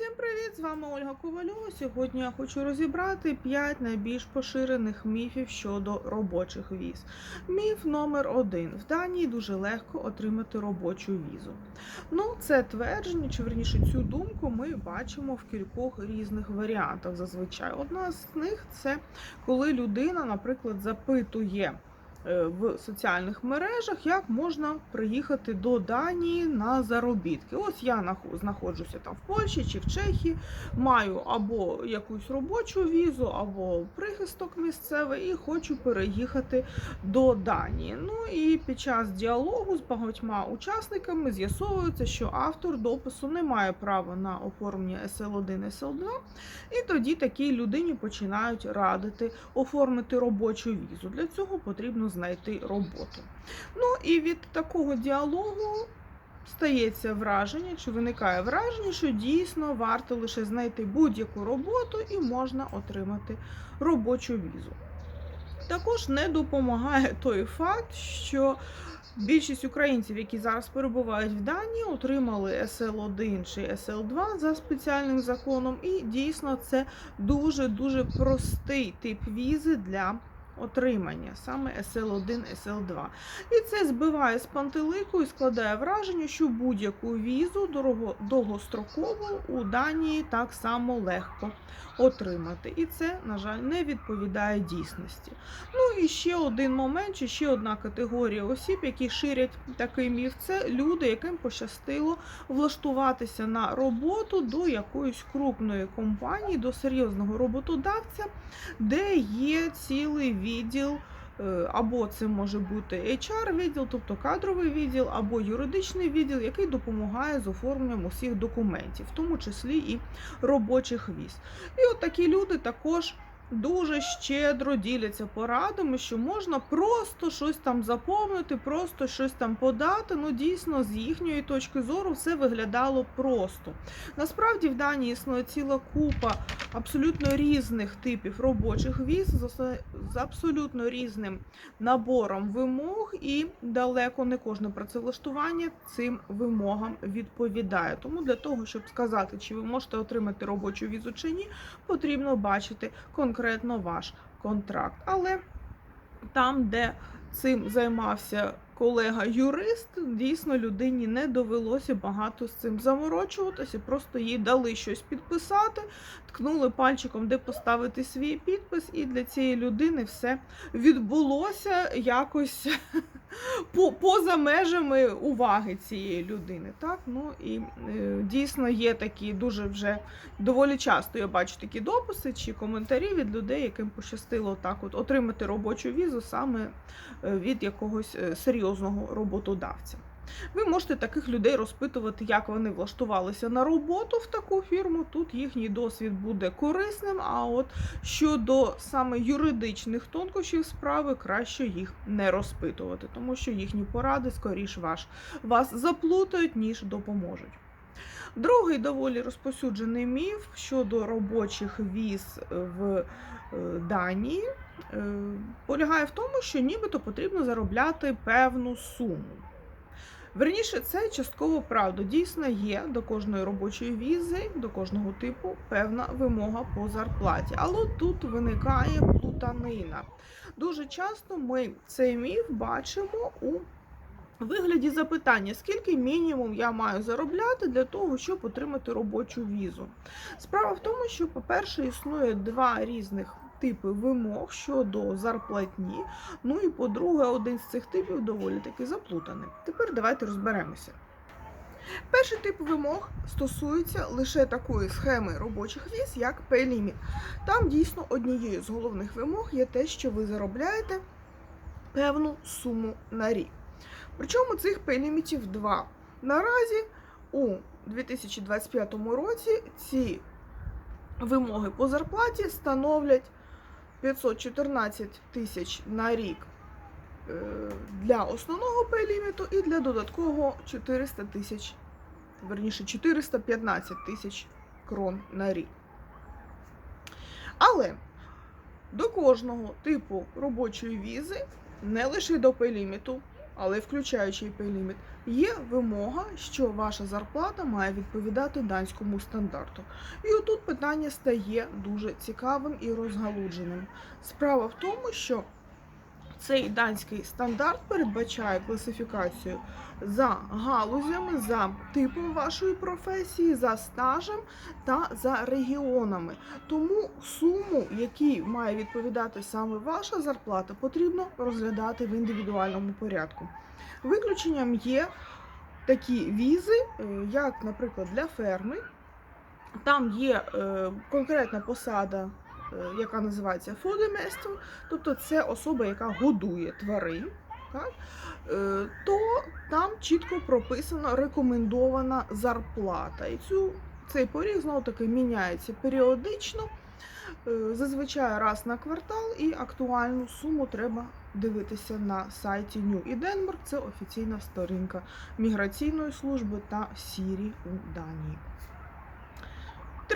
Всім привіт! З вами Ольга Ковальова. Сьогодні я хочу розібрати 5 найбільш поширених міфів щодо робочих віз. Міф номер один: в Данії дуже легко отримати робочу візу. Ну, це твердження, чи верніше цю думку ми бачимо в кількох різних варіантах. Зазвичай одна з них це коли людина, наприклад, запитує. Е, В соціальних мережах як можна приїхати до Данії на заробітки. Ось я знаходжуся там в Польщі чи в Чехії, маю або якусь робочу візу, або прихисток місцевий, і хочу переїхати до Данії. Ну і під час діалогу з багатьма учасниками з'ясовується, що автор допису не має права на оформлення SL1, SL2, і тоді такій людині починають радити оформити робочу візу. Для цього потрібно знайти роботу. Ну і від такого діалогу стається враження, чи виникає враження, що дійсно варто лише знайти будь-яку роботу і можна отримати робочу візу. Також не допомагає той факт, що більшість українців, які зараз перебувають в Данії, отримали SL1 чи SL2 за спеціальним законом, і дійсно це дуже дуже простий тип візи для отримання, саме SL1, SL2. І це збиває з пантелику і складає враження, що будь-яку візу довгострокову у Данії так само легко отримати. І це, на жаль, не відповідає дійсності. Ну і ще один момент, чи ще одна категорія осіб, які ширять такий міф, це люди, яким пощастило влаштуватися на роботу до якоїсь крупної компанії, до серйозного роботодавця, де є цілий відділ. е, Або це може бути HR-відділ, тобто кадровий відділ, або юридичний відділ, який допомагає з оформленням усіх документів, в тому числі і робочих віз. І от такі люди також дуже щедро діляться порадами, що можна просто щось там заповнити, просто щось там подати. Ну, дійсно, з їхньої точки зору все виглядало просто. Насправді в Данії існує ціла купа абсолютно різних типів робочих віз з абсолютно різним набором вимог, і далеко не кожне працевлаштування цим вимогам відповідає. Тому для того, щоб сказати, чи ви можете отримати робочу візу чи ні, потрібно бачити конкретно ваш контракт. Але там, де цим займався колега-юрист, дійсно людині не довелося багато з цим заморочуватися, просто їй дали щось підписати, ткнули пальчиком, де поставити свій підпис, і для цієї людини все відбулося якось по- поза межами уваги цієї людини. Так? Ну і е, дійсно є такі дуже вже доволі часто я бачу такі дописи чи коментарі від людей, яким пощастило так от отримати робочу візу саме е, від якогось е, серйозного роботодавця. Ви можете таких людей розпитувати, як вони влаштувалися на роботу в таку фірму. Тут їхній досвід буде корисним. А от щодо саме юридичних тонкощів справи, краще їх не розпитувати, тому що їхні поради скоріш ваш вас заплутають, ніж допоможуть. Другий доволі розповсюджений міф щодо робочих віз в е, Данії е, полягає в тому, що нібито потрібно заробляти певну суму. Верніше, це частково правда. Дійсно є до кожної робочої візи, до кожного типу певна вимога по зарплаті. Але тут виникає плутанина. Дуже часто ми цей міф бачимо у вигляді запитання, скільки мінімум я маю заробляти для того, щоб отримати робочу візу. Справа в тому, що, по-перше, існує два різних типи вимог щодо зарплатні. Ну і по-друге, один з цих типів доволі таки заплутаний. Тепер давайте розберемося. Перший тип вимог стосується лише такої схеми робочих віз, як Pay-Limit. Там дійсно однією з головних вимог є те, що ви заробляєте певну суму на рік. Причому цих пейлімітів два. Наразі у 2025 році ці вимоги по зарплаті становлять 514 тисяч на рік е, для основного пейліміту і для додаткового 400 тисяч, верніше 415 тисяч крон на рік. Але до кожного типу робочої візи, не лише до пейліміту, але включаючи і пейліміт, є вимога, що ваша зарплата має відповідати данському стандарту. І отут питання стає дуже цікавим і розгалудженим. Справа в тому, що цей данський стандарт передбачає класифікацію за галузями, за типом вашої професії, за стажем та за регіонами. Тому суму, якій має відповідати саме ваша зарплата, потрібно розглядати в індивідуальному порядку. Виключенням є такі візи, е, як, наприклад, для ферми. Там є е, конкретна посада, яка називається фодеместом, тобто це особа, яка годує тварин. Так? Е, то там чітко прописана рекомендована зарплата. І цю, цей поріг знову таки міняється періодично, е, зазвичай раз на квартал, і актуальну суму треба дивитися на сайті New і Denmark. Це офіційна сторінка міграційної служби та Сірі у Данії.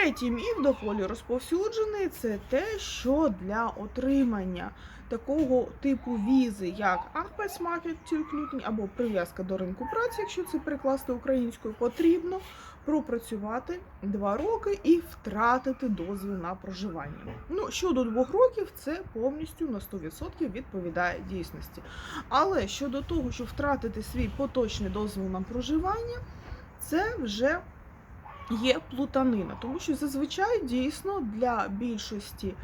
Третій міф доволі розповсюджений це те, що для отримання такого типу візи, як Arbeidsmarketilknytning або прив'язка до ринку праці, якщо це перекласти українською, потрібно пропрацювати два роки і втратити дозвіл на проживання. Ну, щодо двох років, це повністю на 100% відповідає дійсності. Але щодо того, щоб втратити свій поточний дозвіл на проживання, це вже є плутанина, тому що зазвичай дійсно для більшості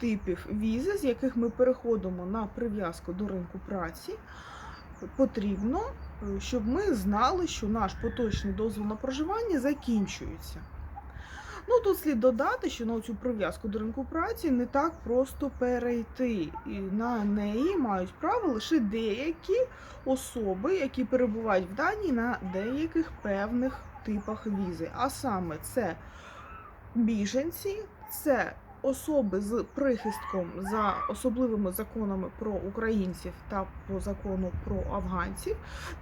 типів візи, з яких ми переходимо на прив'язку до ринку праці, потрібно, е, щоб ми знали, що наш поточний дозвіл на проживання закінчується. Ну, тут слід додати, що на цю прив'язку до ринку праці не так просто перейти, і на неї мають право лише деякі особи, які перебувають в Данії на деяких певних типах візи. А саме це біженці, це особи з прихистком за особливими законами про українців та по закону про афганців.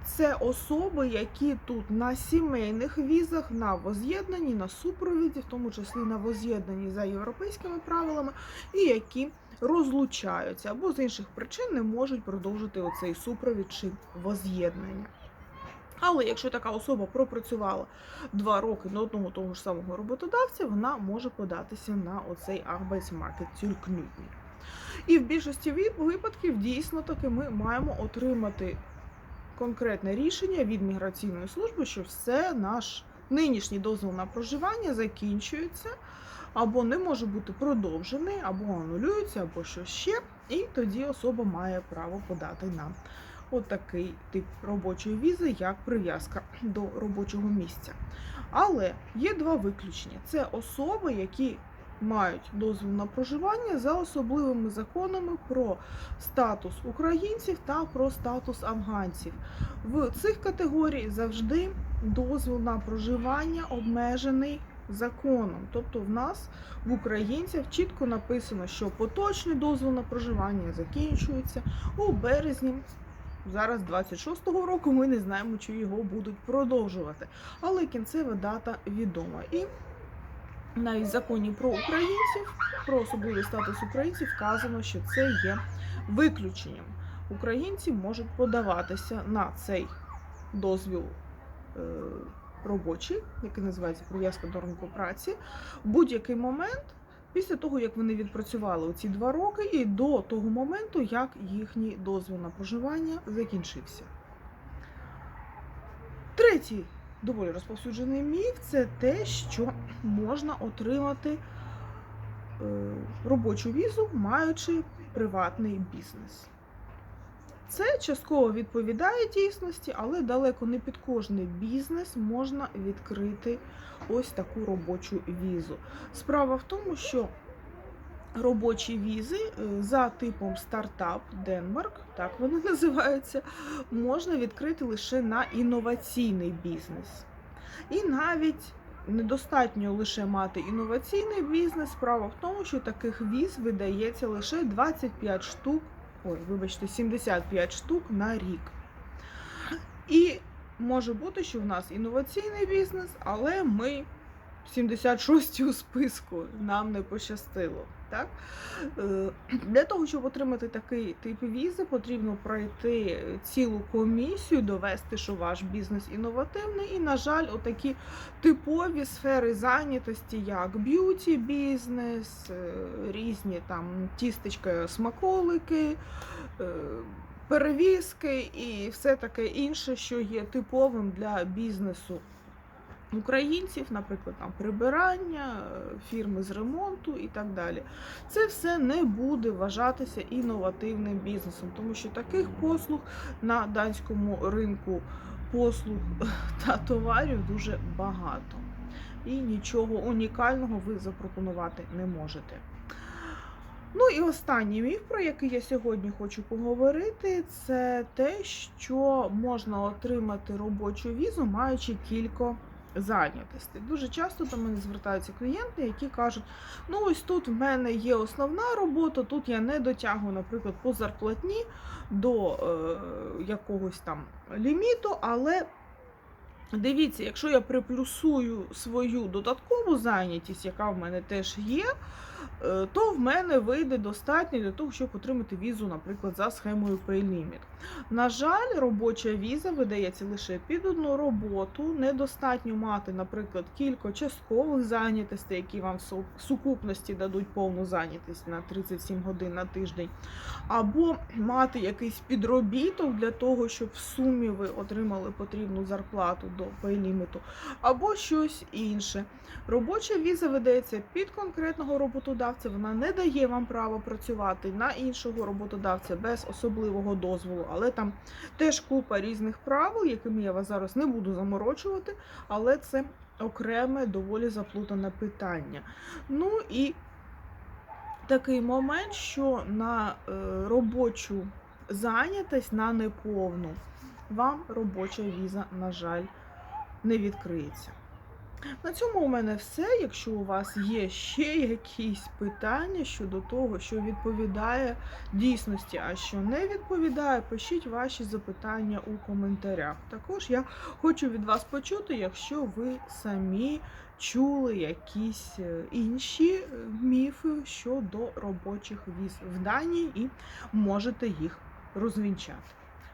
Це особи, які тут на сімейних візах, на воз'єднанні, на супровіді, в тому числі на воз'єднанні за європейськими правилами, і які розлучаються або з інших причин не можуть продовжити оцей супровід чи воз'єднання. Але якщо така особа пропрацювала два роки на одного того ж самого роботодавця, вона може податися на оцей Arbeidsmarketilknytning. І в більшості випадків дійсно таки ми маємо отримати конкретне рішення від міграційної служби, що все наш нинішній дозвіл на проживання закінчується, або не може бути продовжений, або анулюється, або що ще. І тоді особа має право подати на отакий тип робочої візи, як прив'язка до робочого місця. Але є два виключення: це особи, які мають дозвіл на проживання за особливими законами про статус українців та про статус афганців. В цих категорій завжди дозвіл на проживання обмежений законом. Тобто в нас в українців чітко написано, що поточний дозвіл на проживання закінчується у березні Зараз 26-го року ми не знаємо, чи його будуть продовжувати. Але кінцева дата відома. І навіть в законі про українців, про особливий статус українців вказано, що це є виключенням. Українці можуть подаватися на цей дозвіл е, робочий, який називається прив'язка до ринку праці, в будь-який момент після того, як вони відпрацювали оці два роки, і до того моменту, як їхній дозвіл на проживання закінчився. Третій доволі розповсюджений міф це те, що можна отримати е, робочу візу, маючи приватний бізнес. Це частково відповідає дійсності, але далеко не під кожний бізнес можна відкрити ось таку робочу візу. Справа в тому, що робочі візи е, за типом стартап Денмарк, так вони називаються, можна відкрити лише на інноваційний бізнес. І навіть недостатньо лише мати інноваційний бізнес. Справа в тому, що таких віз видається лише 25 штук, ой, вибачте, 75 штук на рік. І може бути, що в нас інноваційний бізнес, але ми 76 у списку нам не пощастило. Так? Е, Для того, щоб отримати такий тип візи, потрібно пройти цілу комісію, довести, що ваш бізнес інновативний. І, на жаль, отакі типові сфери зайнятості, як б'юті бізнес, е, різні там тістечка, смаколики. е, Перевізки і все таке інше, що є типовим для бізнесу українців, наприклад, там прибирання, е, фірми з ремонту і так далі. Це все не буде вважатися інновативним бізнесом, тому що таких послуг на данському ринку послуг та товарів дуже багато. І нічого унікального ви запропонувати не можете. Ну і останній міф, про який я сьогодні хочу поговорити, це те, що можна отримати робочу візу, маючи кілька зайнятостей. Дуже часто до мене звертаються клієнти, які кажуть: ну ось тут в мене є основна робота, тут я не дотягую, наприклад, по зарплатні до е, якогось там ліміту, але. Дивіться, якщо я приплюсую свою додаткову зайнятість, яка в мене теж є, е, то в мене вийде достатньо для того, щоб отримати візу, наприклад, за схемою PayLimit. На жаль, робоча віза видається лише під одну роботу. Недостатньо мати, наприклад, кілька часткових зайнятостей, які вам в сукупності дадуть повну зайнятість на 37 годин на тиждень, або мати якийсь підробіток для того, щоб в сумі ви отримали потрібну зарплату до пейліміту, або щось інше. Робоча віза видається під конкретного роботодавця. Вона не дає вам права працювати на іншого роботодавця без особливого дозволу, але там теж купа різних правил, якими я вас зараз не буду заморочувати, але це окреме доволі заплутане питання. Ну і такий момент, що на е, робочу зайнятість на неповну вам робоча віза, на жаль, не відкриється. На цьому у мене все. Якщо у вас є ще якісь питання щодо того, що відповідає дійсності, а що не відповідає, пишіть ваші запитання у коментарях. Також я хочу від вас почути, якщо ви самі чули якісь е, інші е, міфи щодо робочих віз в Данії і можете їх розвінчати.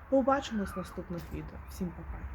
Побачимось в наступних відео. Всім па-па!